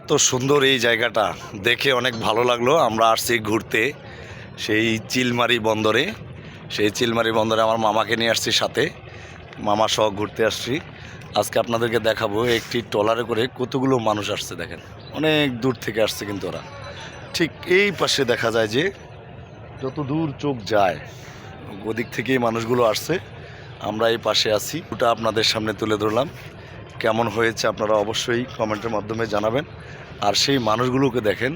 এত সুন্দর এই জায়গাটা। দেখে অনেক ভালো লাগল। আমরা আসছি ঘুরতে সেই চিলমারি বন্দরে। সেই চিলমারি বন্দরে আমার মামাকে নিয়ে আসছি সাথে। মামা সহ ঘুরতে আসছি। আজকে আপনাদেরকে দেখাবো একটি ট্রলারে করে কতগুলো মানুষ আসছে দেখেন। অনেক দূর থেকে আসছে কিন্তু ওরা। ঠিক এই পাশে দেখা যায় যে যত দূর চোখ যায়, ওদিক থেকেই মানুষগুলো আসছে। আমরা এই পাশে আছি। ওটা আপনাদের সামনে তুলে ধরলাম। কেমন হয়েছে আপনারা অবশ্যই কমেন্টের মাধ্যমে জানাবেন। আর সেই মানুষগুলোকে দেখেন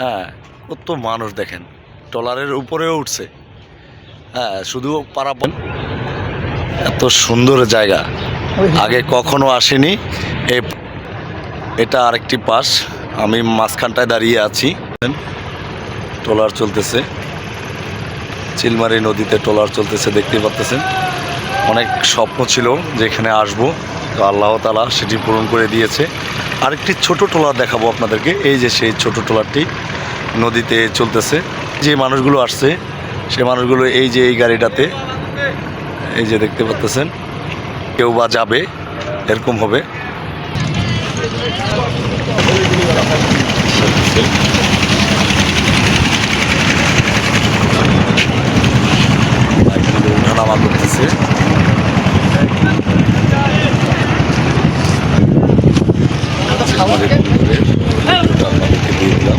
হ্যাঁ কত মানুষ দেখেন, ট্রলারের উপরেও উঠছে। হ্যাঁ শুধু পারাপন এত সুন্দর জায়গা। আগে কখনো আসেনি। এটা আরেকটি পাশ। আমি মাঝখানটায় দাঁড়িয়ে আছি। ট্রলার চলতেছে। চিলমারি নদীতে ট্রলার চলতেছে, দেখতে পাচ্তেছেন অনেক স্বপ্ন ছিল যে এখানে আসব। তো আল্লাহ তালা সেটি পূরণ করে দিয়েছে। আরেকটি ছোট ট্রলার দেখাবো আপনাদেরকে। এই যে সেই ছোট ট্রলারটি নদীতে চলতেছে। যে মানুষগুলো আসছে, সে মানুষগুলো এই যে এই গাড়িটাতে, এই যে দেখতে পাচ্তেছেন, কেউ বা যাবে, এরকম হবে। আমাদের বন্ধুদের আপনাদেরকে দিয়ে দিলাম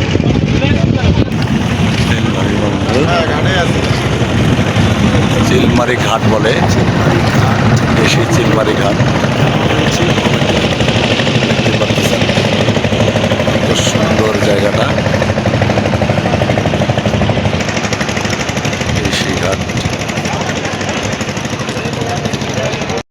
চিলমারি ঘাট। বলে সেই চিলমারি ঘাট।